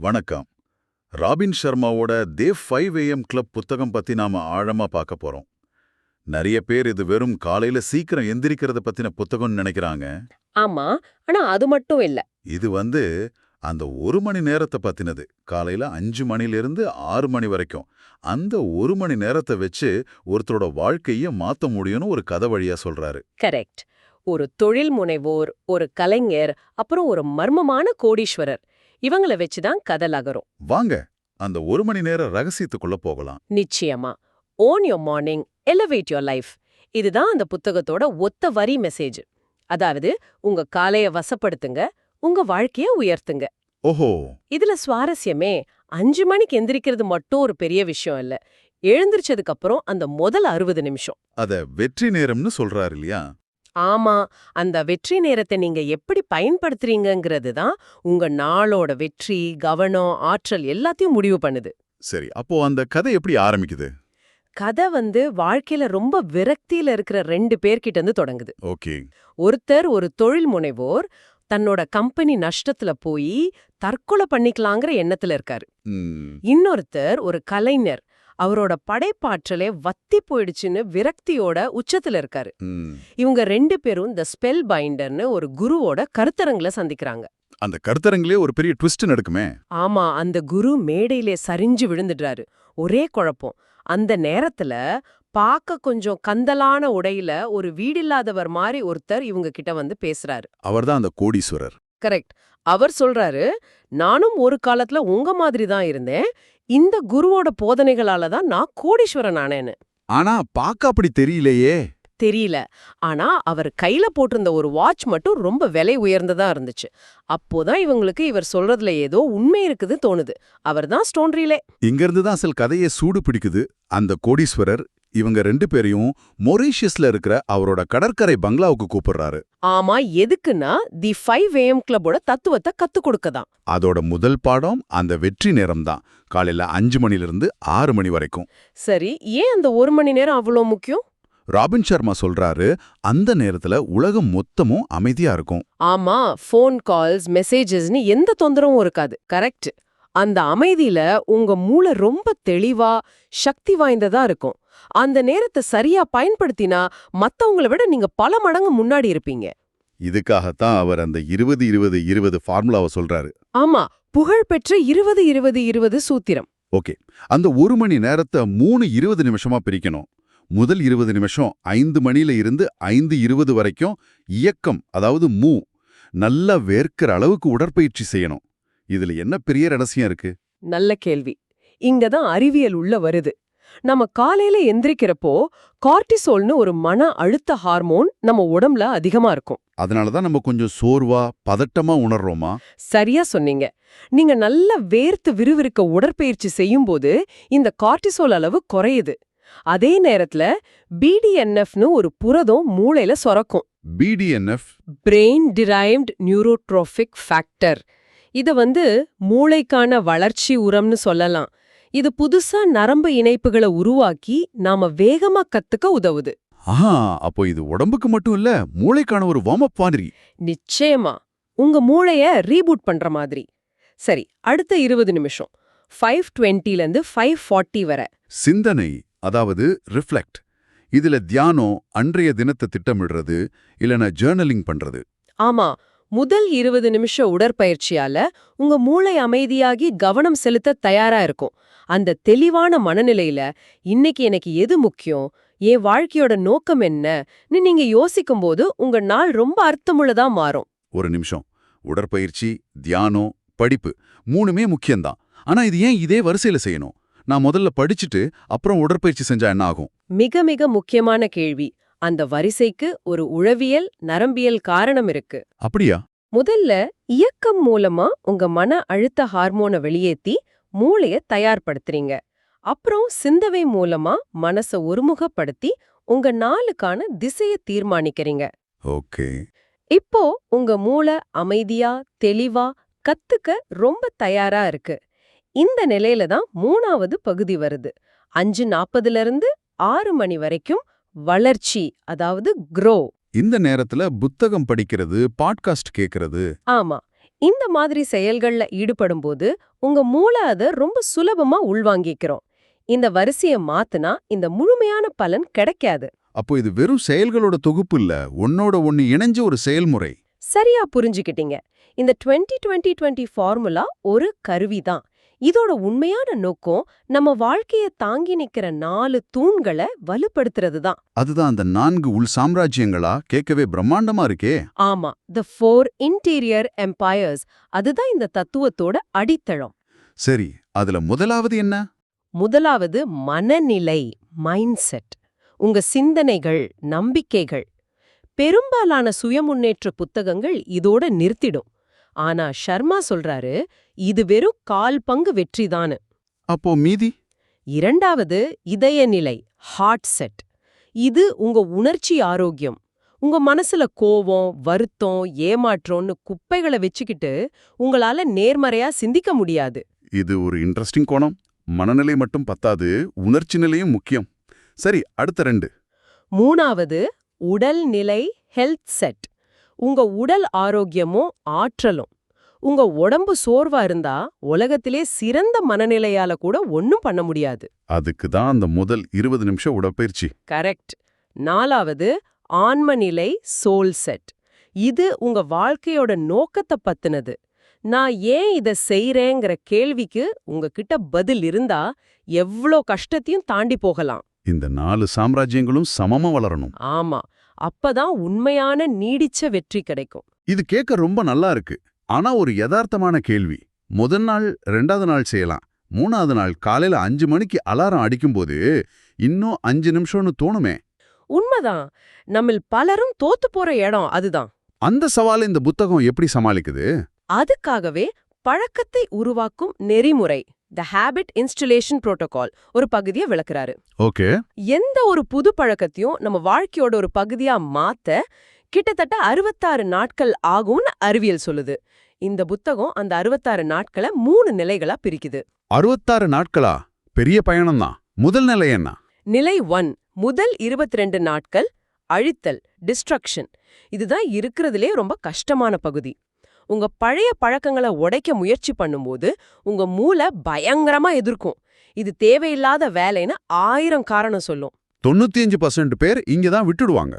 வணக்கம். ராபின் சர்மாவோட the five AM club புத்தகம் பத்தி நாம ஆழமா பார்க்க போறோம். நிறைய பேர் இது வெறும் காலையில சீக்கிரம் எந்திரிக்கிறத பத்தின புத்தகம்னு நினைக்கிறாங்க. ஆமா ஆனா அது மட்டும் இல்ல. இது வந்து அந்த ஒரு மணி நேரத்தை பத்தினது. காலையில அஞ்சு மணிலிருந்து ஆறு மணி வரைக்கும். அந்த ஒரு மணி நேரத்தை வச்சு ஒருத்தரோட வாழ்க்கைய மாத்த முடியும்னு ஒரு கதை வழியா சொல்றாரு. கரெக்ட். ஒரு தொழில் முனைவோர் ஒரு கலைஞர் அப்புறம் ஒரு மர்மமான கோடீஸ்வரர். இவங்கள வச்சுதான் கதை நகரும் வாங்க அந்த ஒரு மணி நேர ரகசியத்துக்குள்ள போகலாம். நிச்சயமா. Own your morning elevate your life இதுதான் அந்த புத்தகத்தோட ஒத்த வரி மெசேஜ் அதாவது உங்க காலைய வசப்படுத்துங்க உங்க வாழ்க்கைய உயர்த்துங்க. ஓஹோ. இதுல சுவாரஸ்யமே அஞ்சு மணிக்கு எந்திரிக்கிறது மட்டும் ஒரு பெரிய விஷயம் இல்ல. எழுந்திரிச்சதுக்கு அப்புறம் அந்த முதல் அறுபது நிமிஷம். அத வெற்றி நேரம்னு சொல்றாரு இல்லையா? ஆமா அந்த வெற்றி நேரத்தை நீங்க எப்படி பயன்படுத்துறீங்கங்கிறது தான் உங்க நாளோட வெற்றி கவனம் ஆற்றல் எல்லாத்தையும் முடிவு பண்ணுது. சரி அப்போ அந்த கதை எப்படி ஆரம்பிக்குது? கதை வந்து வாழ்க்கையில ரொம்ப விரக்தியில இருக்கிற ரெண்டு பேர்கிட்ட இருந்து தொடங்குது. ஓகே. ஒருத்தர் ஒரு தொழில் முனைவோர் தன்னோட கம்பெனி நஷ்டத்துல போய் தற்கொலை பண்ணிக்கலாங்கிற எண்ணத்துல இருக்காரு. இன்னொருத்தர் ஒரு கலைஞர். அவரோட படைப்பாற்றலே வத்தி போயிடுச்சுன்னு விரக்தியோட உச்சத்துல இருக்காரு. இவங்க ரெண்டு பேரும் இந்த ஸ்பெல் பைண்டர்னு ஒரு குருவோட கருத்தரங்குல சந்திக்கிறாங்க. அந்த கருத்தரங்கிலே ஒரு பெரிய ட்விஸ்ட் நடக்குமே? ஆமா அந்த குரு மேடையிலே சரிஞ்சு விழுந்துடுறாரு. ஒரே குழப்பம். அந்த நேரத்துல பார்க்க கொஞ்சம் கந்தலான உடையில ஒரு வீடில்லாதவர் மாதிரி ஒருத்தர் இவங்க கிட்ட வந்து பேசுறாரு. அவர்தான் அந்த கோடீஸ்வரர். கரெக்ட் அவர் சொல்றாரு நானும் ஒரு காலத்துல உங்க மாதிரி தான் இருந்தேன். இந்த குருவோட போதனைகளால தான் நான் கோடீஸ்வரன் ஆனேன்னு. ஆனா பாக்க அப்படி தெரியலையே. தெரியல. ஆனா அவர் கையில போட்டிருந்த ஒரு வாட்ச் மட்டும் ரொம்ப விலை உயர்ந்ததா இருந்துச்சு. அப்போதான் இவங்களுக்கு இவர் சொல்றதுல ஏதோ உண்மை இருக்குது தோணுது. அவர்தான் ஸ்டோன்ரியிலே இங்கிருந்து தான் அசல் கதையே சூடு பிடிக்குது. அந்த கோடீஸ்வரர் இவங்க ரெண்டு பேரையும் மொரீஷியஸ்ல இருக்கிற அவரோட கடற்கரை பங்களாவுக்கு கூப்பிடுறாரு. ஆமா எதுக்குன்னா தி ஃபைவ் ஏஎம் கிளப்போட தத்துவத்தை கத்து கொடுக்கதான். அதோட முதல் பாடம் அந்த வெற்றி நேரம் தான் காலையில அஞ்சு மணிலிருந்து ஆறு மணி வரைக்கும். சரி ஏன் அந்த ஒரு மணி நேரம் அவ்வளோ முக்கியம்? ராபின் சர்மா சொல்றாரு அந்த நேரத்துல உலகம் மொத்தமும் அமைதியா இருக்கும். ஆமா ஃபோன் கால்ஸ் மெசேஜஸ்னு எந்த தொந்தரவும் இருக்காது கரெக்ட் அந்த அமைதியில உங்க மூளை ரொம்ப தெளிவா சக்தி வாய்ந்ததா இருக்கும். அந்த நேரத்தை சரியா பயன்படுத்தினா மத்தவங்கள விட நீங்க பல மடங்கு முன்னாடி இருப்பீங்க. இதுக்காகத்தான் அவர் அந்த இருபது இருபது இருபது ஃபார்முலாவை சொல்றாரு. ஆமா புகழ்பெற்ற இருபது இருபது இருபது சூத்திரம். ஓகே. அந்த ஒரு மணி நேரத்தை மூணு இருபது நிமிஷமா பிரிக்கணும். முதல் இருபது நிமிஷம் ஐந்து மணில இருந்து ஐந்து இருபது வரைக்கும் இயக்கம் அதாவது மூ நல்லா வேர்க்கிற அளவுக்கு உடற்பயிற்சி செய்யணும். இதுல என்ன பெரிய ரகசியம் இருக்கு? நல்ல கேள்வி. இங்கதான் அறிவியல் உள்ள வருது. நம்ம காலையில எந்திரிக்கிறப்போ கார்டிசோல்னு ஒரு மன அழுத்த ஹார்மோன் நம்ம உடம்புல அதிகமா இருக்கும். அதனாலதான் நம்ம கொஞ்சம் சோர்வா பதட்டமா உணர்றோமா? சரியா சொன்னீங்க. நீங்க நல்ல வேர்த்து விறுவிறுக்க உடற்பயிற்சி செய்யும்போது இந்த கார்டிசோல் அளவு குறையுது. அதே நேரத்துல பிடிஎன்எஃப்னு ஒரு புரதம் மூளையில சுரக்கும். BDNF brain derived neurotrophic factor இத வந்து மூளைக்கான வளர்ச்சி உரம்னு சொல்லலாம். இது புதுசா நரம்பு இணைப்புகளை உருவாக்கி நாம வேகமா கத்துக்க உதவுது. ஆஹா அப்போ இது உடம்புக்கு மட்டும் இல்ல மூளைக்கான ஒரு வார்ம் அப் மாதிரி. நிச்சயமா. உங்க மூளைய ரீபூட் பண்ற மாதிரி. சரி அடுத்த இருபது நிமிஷம். ஃபைவ் டுவெண்ட்டிலேருந்து ஃபைவ் ஃபார்ட்டி வரை. சிந்தனை அதாவது ரிஃப்ளெக்ட் இதுல தியானம் அன்றைய தினத்தை திட்டமிடுறது இல்லனா ஜேர்னலிங் பண்றது. ஆமா. முதல் இருபது நிமிஷம் உடற்பயிற்சியால உங்க மூளை அமைதியாகி கவனம் செலுத்த தயாரா இருக்கும். அந்த தெளிவான மனநிலையில இன்னைக்கு எனக்கு எது முக்கியம்? என் வாழ்க்கையோட நோக்கம் என்னன்னு நீங்க யோசிக்கும்போது உங்க நாள் ரொம்ப அர்த்தமுள்ளதா மாறும். ஒரு நிமிஷம். உடற்பயிற்சி தியானம் படிப்பு மூணுமே முக்கியம்தான். ஆனா இது ஏன் இதே வரிசையில செய்யணும்? நான் முதல்ல படிச்சுட்டு அப்புறம் உடற்பயிற்சி செஞ்சா என்ன ஆகும்? மிக மிக முக்கியமான கேள்வி. அந்த வரிசைக்கு ஒரு உளவியல் நரம்பியல் காரணம் இருக்கு. அப்படியா? முதல்ல இயக்கம் மூலமா உங்க மன அழுத்த ஹார்மோனை வெளியேத்தி மூளைய தயார்படுத்துறீங்க. அப்புறம் சிந்தவை மூலமா மனச ஒருமுகப்படுத்தி உங்க நாளுக்கான திசைய தீர்மானிக்கிறீங்க. ஓகே. இப்போ உங்க மூளை அமைதியா தெளிவா கத்துக்க ரொம்ப தயாரா இருக்கு. இந்த நிலையில தான் மூணாவது பகுதி வருது. அஞ்சு நாற்பதுல இருந்து ஆறு மணி வரைக்கும் வளர்ச்சி அதாவது க்ரோ இந்த நேரத்துல புத்தகம் படிக்கிறது பாட்காஸ்ட் கேட்கறது ஆமா. இந்த மாதிரி செயல்கள்ல ஈடுபடும்போது உங்க மூளை அதை ரொம்ப சுலபமா உள்வாங்கிக்கிறோம். இந்த வரிசையை மாத்துனா இந்த முழுமையான பலன் கிடைக்காது. அப்போ இது வெறும் செயல்களோட தொகுப்பு இல்ல ஒன்னோட ஒன்னு இணைஞ்ச ஒரு செயல்முறை. சரியா புரிஞ்சுக்கிட்டீங்க. இந்த 20 டுவெண்ட்டி டுவெண்ட்டி ஃபார்முலா ஒரு கருவி தான் இதோட உண்மையான நோக்கம் நம்ம வாழ்க்கைய தாங்கி நிக்கிற நாலு தூண்களை வலுப்படுத்துறது தான். அதுதான் அந்த நான்கு உள் சாம்ராஜ்யங்களா கேட்கவே பிரம்மாண்டமா இருக்கே. ஆமா த ஃபோர் இன்டீரியர் எம்பயர்ஸ் அதுதான் இந்த தத்துவத்தோட அடித்தளம். சரி அதுல முதலாவது என்ன? முதலாவது மனநிலை மைண்ட் செட் உங்க சிந்தனைகள் நம்பிக்கைகள். பெரும்பாலான சுயமுன்னேற்ற புத்தகங்கள் இதோட நிறுத்திடும். ஆனா ஷர்மா சொல்றாரு இது வெறும் கால் பங்கு வெற்றிதான்னு அப்போ மீதி? இரண்டாவது இதய நிலை ஹார்ட் செட் இது உங்க உணர்ச்சி ஆரோக்கியம். உங்க மனசுல கோவம் வருத்தம் ஏமாற்றம்னு குப்பைகளை வச்சுக்கிட்டு உங்களால நேர்மறையா சிந்திக்க முடியாது. இது ஒரு இன்ட்ரெஸ்டிங் கோணம். மனநிலை மட்டும் பத்தாது உணர்ச்சி நிலையும் முக்கியம். சரி அடுத்த ரெண்டு. மூணாவது உடல் நிலை ஹெல்த் செட் உங்க உடல் ஆரோக்கியமும் ஆற்றலும். உங்க உடம்பு சோர்வா இருந்தா உலகத்திலே சிறந்த மனநிலையால கூட ஒண்ணும் பண்ண முடியாது. அதுக்கு தான் அந்த முதல் இருபது நிமிஷம் உடற்பயிற்சி. கரெக்ட். நாலாவது ஆன்ம நிலை சோல் செட். இது உங்க வாழ்க்கையோட நோக்கத்தை பத்தினது. நான் ஏன் இத செய்றேங்கிற கேள்விக்கு உங்ககிட்ட பதில் இருந்தா எவ்ளோ கஷ்டத்தையும் தாண்டி போகலாம். இந்த நாலு சாம்ராஜ்யங்களும் சமமா வளரணும். ஆமா. அப்பதான் உண்மையான நீடிச்ச வெற்றி கிடைக்கும். இது கேட்க ரொம்ப நல்லா இருக்கு. ஆனா ஒரு யதார்த்தமான கேள்வி. முதல் நாள் ரெண்டாவது நாள் செய்யலாம். மூணாவது நாள் காலையில அஞ்சு மணிக்கு அலாரம் அடிக்கும்போது இன்னும் அஞ்சு நிமிஷம்னு தோணுமே. உண்மைதான். நம்மில் பலரும் தோத்து போற இடம் அதுதான். அந்த சவாலை இந்த புத்தகம் எப்படி சமாளிக்குது? அதுக்காகவே பழக்கத்தை உருவாக்கும் நெறிமுறை. த ஹேபிட் இன்ஸ்டலேஷன் புரோட்டோகால் ஒரு பகுதியை விளக்குறாரு. ஓகே. எந்த ஒரு புது பழக்கத்தையும் நம்ம வாழ்க்கையோட ஒரு பகுதியா மாத்த கிட்டத்தட்ட அறுபத்தாறு நாட்கள் ஆகும்னு அறிவியல் சொல்லுது. இந்த புத்தகம் அந்த அறுபத்தாறு நாட்களை மூணு நிலைகளா பிரிக்குது. அறுபத்தாறு நாட்களா? பெரிய பயணம்தான் முதல் நிலை என்ன? நிலை ஒன் முதல் 22 நாட்கள் அழித்தல் டிஸ்ட்ரக்ஷன் இதுதான் இருக்கிறதுலே ரொம்ப கஷ்டமான பகுதி. உங்க பழைய பழக்கங்களை உடைக்க முயற்சி பண்ணும்போது உங்க மூளை பயங்கரமா எதிர்க்கும். இது தேவையில்லாத வேலைன்னு ஆயிரம் காரணம் சொல்லும். தொண்ணூத்தி அஞ்சு பர்சன்ட் பேர் இங்க தான் விட்டுடுவாங்க.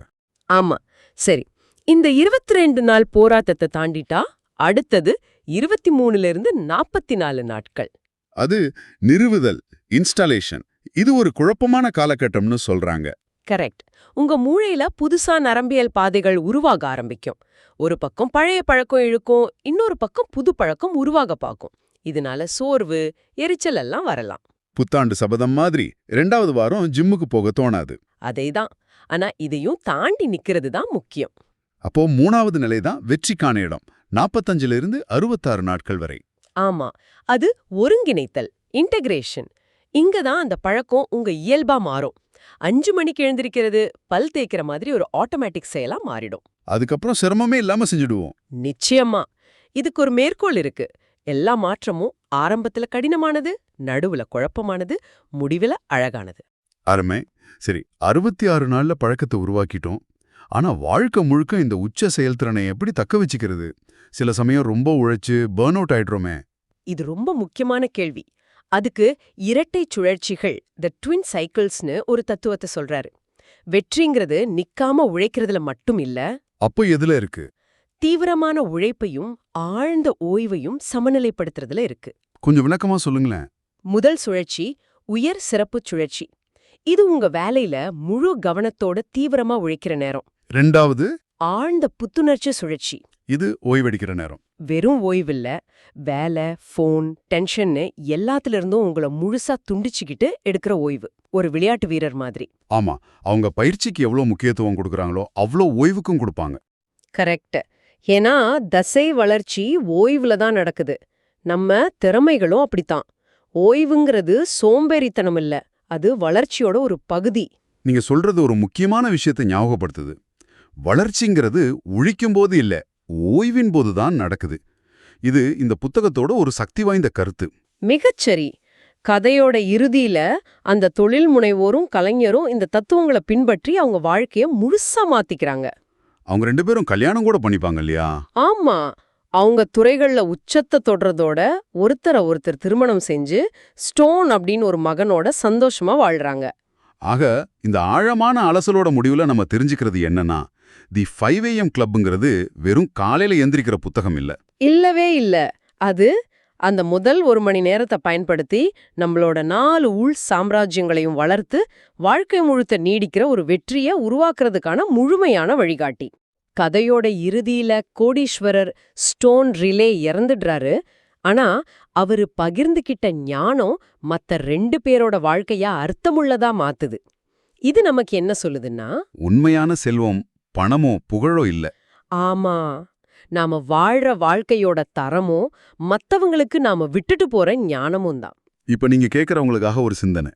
ஆமா. சரி. இந்த 22 நாள் போராட்டத்தை தாண்டிட்டா அடுத்தது இருபத்தி மூணுல இருந்து நாற்பத்தி நாலு நாட்கள். அது நிறுவுதல் இன்ஸ்டாலேஷன் இது ஒரு குழப்பமான காலகட்டம்னு சொல்றாங்க. கரெக்ட். உங்க மூளையில புதுசா நரம்பியல் பாதைகள் உருவாக ஆரம்பிக்கும். ஒரு பக்கம் பழைய பழக்கம் இழுக்கும் இன்னொரு பக்கம் புது பழக்கம் உருவாக பார்க்கும். இதனால சோர்வு எரிச்சல் எல்லாம் வரலாம். புத்தாண்டு சபதம் மாதிரி ரெண்டாவது வாரம் ஜிம்முக்கு போக தோணாது. அதேதான். ஆனா இதையும் தாண்டி நிக்கிறது தான் முக்கியம். அப்போ மூணாவது நிலை தான் வெற்றிக்கான இடம். நாற்பத்தஞ்சுல இருந்து அறுபத்தாறு நாட்கள் வரை. ஆமா. அது ஒருங்கிணைத்தல் இன்டகிரேஷன் இங்க தான் அந்த பழக்கம் உங்க இயல்பா மாறும். அஞ்சு மணிக்கு எழுந்திருக்கிறது பல் தேய்க்கிற மாதிரி ஒரு ஆட்டோமேட்டிக் செயலா மாறிடும். அதுக்கப்புறம் சிரமமே இல்லாம செஞ்சுடுவோம். நிச்சயமா. இதுக்கு ஒரு மேற்கோள் இருக்கு. எல்லா மாற்றமும் ஆரம்பத்துல கடினமானது நடுவுல குழப்பமானது முடிவுல அழகானது. அருமை. சரி அறுபத்தி ஆறு நாள்ல பழக்கத்தை உருவாக்கிட்டோம். ஆனா வாழ்க்கை முழுக்க இந்த உச்ச செயல்திறனை எப்படி தக்க வச்சுக்கிறது? சில சமயம் ரொம்ப உழைச்சு பேர்ன் அவுட் ஆயிடுறோமே. இது ரொம்ப முக்கியமான கேள்வி. அதுக்கு இரட்டை சுழற்சிகள் த ட்வின் சைக்கிள்ஸ்னு ஒரு தத்துவத்தை சொல்றாரு. வெற்றிங்கிறது நிக்காம உழைக்கிறதுல மட்டும் இல்ல அப்போ எதுல இருக்கு? தீவிரமான உழைப்பையும் ஆழ்ந்த ஓய்வையும் சமநிலைப்படுத்துறதுல இருக்கு. கொஞ்சம் விளக்கமா சொல்லுங்களேன். முதல் சுழற்சி உயர் சிறப்பு சுழற்சி. இது உங்க வேலையில முழு கவனத்தோட தீவிரமா உழைக்கிற நேரம். ரெண்டாவது? ஆழ்ந்த புத்துணர்ச்சி சுழற்சி. இது ஓய்வெடுக்கிற நேரம். வெறும் ஓய்வில்ல. வேலை ஃபோன் டென்ஷன்னு எல்லாத்துல இருந்தும் உங்களை முழுசா துண்டிச்சுக்கிட்டு எடுக்கிற ஓய்வு. ஒரு விளையாட்டு வீரர் மாதிரி. ஆமா. அவங்க பயிற்சிக்கு எவ்வளவு முக்கியத்துவம் கொடுக்கறாங்களோ அவ்வளோ ஓய்வுக்கும் கொடுப்பாங்க. கரெக்ட். ஏன்னா தசை வளர்ச்சி ஓய்வுல தான் நடக்குது. நம்ம திறமைகளும் அப்படித்தான். ஓய்வுங்கிறது சோம்பேறித்தனம் இல்ல. அது வளர்ச்சியோட ஒரு பகுதி. நீங்க சொல்றது ஒரு முக்கியமான விஷயத்தை ஞாபகப்படுத்துது. வளர்ச்சிங்கிறது உழிக்கும் போது இல்ல. ஓய்வின் போதுதான் நடக்குது. இது இந்த புத்தகத்தோட ஒரு சக்தி வாய்ந்த கருத்து. மிகச்சரி கதையோட இறுதியில அந்த தொழில் முனைவோரும் கலைஞரும் இந்த தத்துவங்களை பின்பற்றி அவங்க வாழ்க்கைய முழுசா மாத்திக்கிறாங்க. அவங்க ரெண்டு பேரும் கல்யாணம் கூட பண்ணிப்பாங்க இல்லையா? ஆமா. அவங்க துறைகள்ல உச்சத்தை தொடுறதோட ஒருத்தரை ஒருத்தர் திருமணம் செஞ்சு ஸ்டோன் அப்படின்னு ஒரு மகனோட சந்தோஷமா வாழ்றாங்க. ஆக இந்த ஆழமான அலசலோட முடிவுல நம்ம தெரிஞ்சுக்கிறது என்னன்னா தி ஃபைவ் ஏஎம் கிளப்புங்கிறது வெறும் காலையில எந்திரிக்கிற புத்தகம் இல்ல. இல்லவே இல்ல. அது அந்த முதல் ஒரு மணி நேரத்தை பயன்படுத்தி நம்மளோட நாலு உள் சாம்ராஜ்யங்களையும் வளர்த்து வாழ்க்கை முழுத்த நீடிக்கிற ஒரு வெற்றியை உருவாக்குறதுக்கான முழுமையான வழிகாட்டி. கதையோட இறுதியில கோடீஸ்வரர் ஸ்டோன் ரிலே இறந்துடுறாரு. ஆனா அவரு பகிர்ந்துகிட்ட ஞானம் மத்த ரெண்டு பேரோட வாழ்க்கைய அர்த்தமுள்ளதா மாத்துது. இது நமக்கு என்ன சொல்லுதுன்னா உண்மையான செல்வம் பணமோ புகழோ இல்ல. ஆமா. நாம வாழ்ற வாழ்க்கையோட தரமும் மத்தவங்களுக்கு நாம விட்டுட்டு போற ஞானமும் தான். இப்ப நீங்க கேக்குறவங்களுக்காக ஒரு சிந்தனை.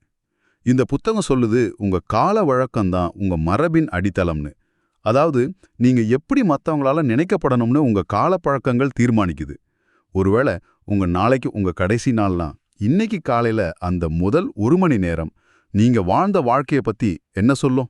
இந்த புத்தகம் சொல்லுது உங்க கால வழக்கம்தான் உங்க மரபின் அடித்தளம்னு. அதாவது நீங்க எப்படி மத்தவங்களால நினைக்கப்படணும்னு உங்க கால பழக்கங்கள் தீர்மானிக்குது. ஒருவேளை உங்க நாளைக்கு உங்க கடைசி நாள்னா இன்னைக்கு காலையில அந்த முதல் ஒரு மணி நேரம். நீங்க வாழ்ந்த வாழ்க்கைய பத்தி என்ன சொல்லும்?